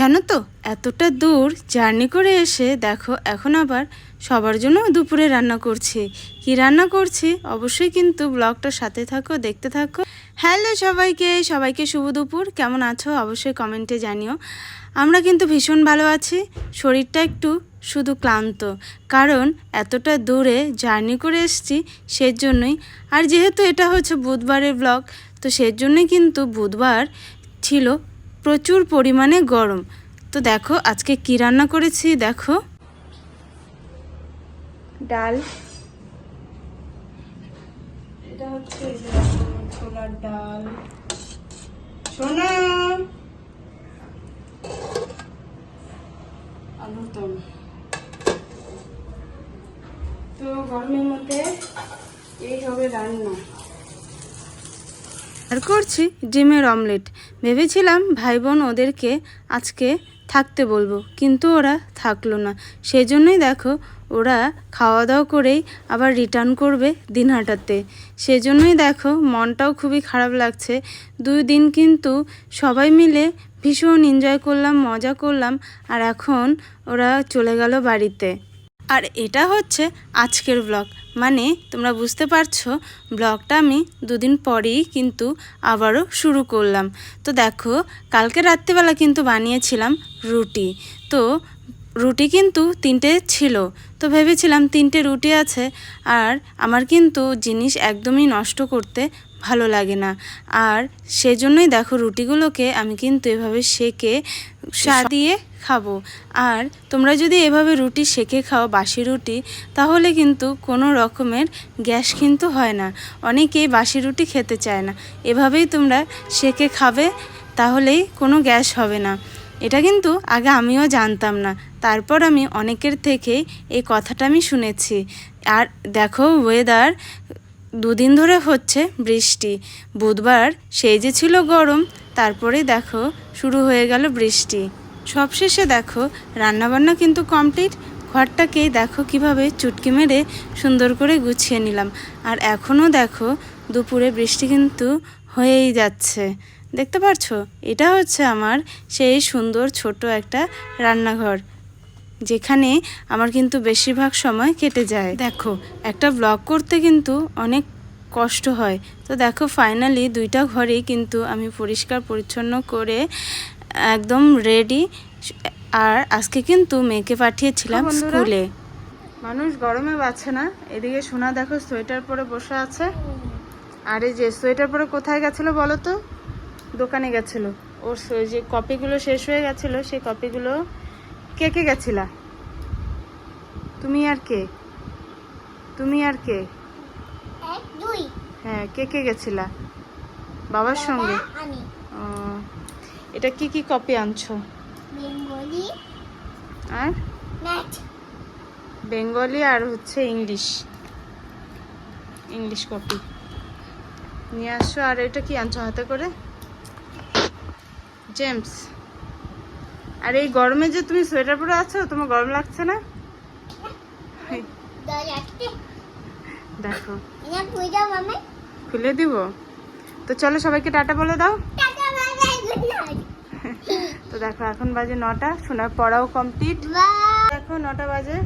জানো তো, এতটা দূর জার্নি করে এসে দেখো এখন আবার সবার জন্য দুপুরে রান্না করছি। কি রান্না করছি? অবশ্যই কিন্তু ব্লগটার সাথে থাকো, দেখতে থাকো। হ্যালো সবাইকে সবাইকে শুভ দুপুর। কেমন আছো? অবশ্যই কমেন্টে জানিও। আমরা কিন্তু ভীষণ ভালো আছি। শরীরটা একটু শুধু ক্লান্ত। কারণ এতটা দূরে জার্নি করে এসেছি সেজন্যই। আর যেহেতু এটা হচ্ছে বুধবারের ব্লগ, তো সেজন্যই কিন্তু বুধবার ছিল প্রচুর পরিমাণে গরম। তো দেখো আজকে কি রান্না করেছি দেখো। ডাল। এটা হচ্ছে এই যে দেখো, ছোলার ডাল। সোনা। আলুর দম। তো গরমের মধ্যে এই হবে রান্না। আর করছি ডিমের অমলেট। ভেবেছিলাম ভাই বোন ওদেরকে আজকে থাকতে বলব, কিন্তু ওরা থাকল না। সেই জন্যই দেখো, ওরা খাওয়া দাওয়া করেই আবার রিটার্ন করবে দিন দিনহাটাতে। সেজন্যই দেখো, মনটাও খুবই খারাপ লাগছে। দুই দিন কিন্তু সবাই মিলে ভীষণ এনজয় করলাম, মজা করলাম, আর এখন ওরা চলে গেল বাড়িতে। আর এটা হচ্ছে আজকের ব্লগ মানে তোমরা বুঝতে পারছ ব্লগটা আমি দুদিন পরেই কিন্তু আবারও শুরু করলাম। তো দেখো, কালকে রাত্রিবেলা কিন্তু বানিয়েছিলাম রুটি। তো রুটি কিন্তু তিনটে ছিল। তো ভেবেছিলাম তিনটে রুটি আছে আর আমার কিন্তু জিনিস একদমই নষ্ট করতে ভালো লাগে না। আর সেজন্যই দেখো রুটিগুলোকে আমি কিন্তু এভাবে সেকে সা দিয়ে খাব। আর তোমরা যদি এভাবে রুটি সেকে খাও, বাসি রুটি, তাহলে কিন্তু কোনো রকমের গ্যাস কিন্তু হয় না। অনেকেই বাসি রুটি খেতে চায় না। এভাবেই তোমরা সেকে খাবে, তাহলেই কোনো গ্যাস হবে না। এটা কিন্তু আগে আমিও জানতাম না। তারপর আমি অনেকের থেকেই এই কথাটা আমি শুনেছি। আর দেখো ওয়েদার দুদিন ধরে হচ্ছে বৃষ্টি। বুধবার সেই যে ছিল গরম, তারপরে দেখো শুরু হয়ে গেল বৃষ্টি। সবশেষে দেখো রান্নাবান্না কিন্তু কমপ্লিট ঘরটাকেই দেখো কীভাবে চুটকি মেরে সুন্দর করে গুছিয়ে নিলাম। আর এখনও দেখো দুপুরে বৃষ্টি কিন্তু হয়েই যাচ্ছে। দেখতে পারছ? এটা হচ্ছে আমার সেই সুন্দর ছোট একটা রান্নাঘর যেখানে আমার কিন্তু বেশিরভাগ সময় কেটে যায়। দেখো একটা ব্লগ করতে কিন্তু অনেক কষ্ট হয়। তো দেখো ফাইনালি দুইটা ঘরেই কিন্তু আমি পরিষ্কার পরিচ্ছন্ন করে একদম রেডি আর আজকে কিন্তু মেয়েকে পাঠিয়েছিলাম স্কুলে। মানুষ গরমে বাঁচে না। এদিকে সোনা দেখো সোয়েটার পরে বসে আছে। আর এই যে সোয়েটার পরে কোথায় গেছিল বলো তো? দোকানে গেছিল। ওর যে কপিগুলো শেষ হয়ে গেছিল সেই কপিগুলো কে কে গেছিলা? তুমি আর কে? তুমি আর কে? হ্যাঁ কে কে গেছিলা? বাবার সঙ্গে? এটা কি কি কপি আনছো? আর? বেঙ্গলি আর হচ্ছে ইংলিশ। ইংলিশ কপি নিয়ে আসছো আর এটা কি আনছো হাতে করে? জেমস। আর এই গরমে যে তুমি সোয়েটার পরে আছো তোমার গরম লাগছে না? দেখো। খুলে দিব? তো চলো সবাইকে টাটা বলে দাও। তো দেখো এখন বাজে নটা সোনার পড়াও কমপ্লিট। দেখো নটা বাজে।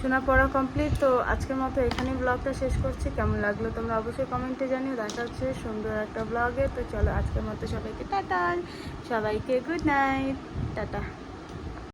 শোনা পড়া কমপ্লিট তো আজকের মতো এখানেই ব্লগটা শেষ করছি। কেমন লাগল তোমরা অবশ্যই কমেন্টে জানিও। দেখা হচ্ছে সুন্দর একটা ব্লগে তো চলো আজকের মতো সবাইকে টাটা। সবাইকে গুড নাইট টাটা।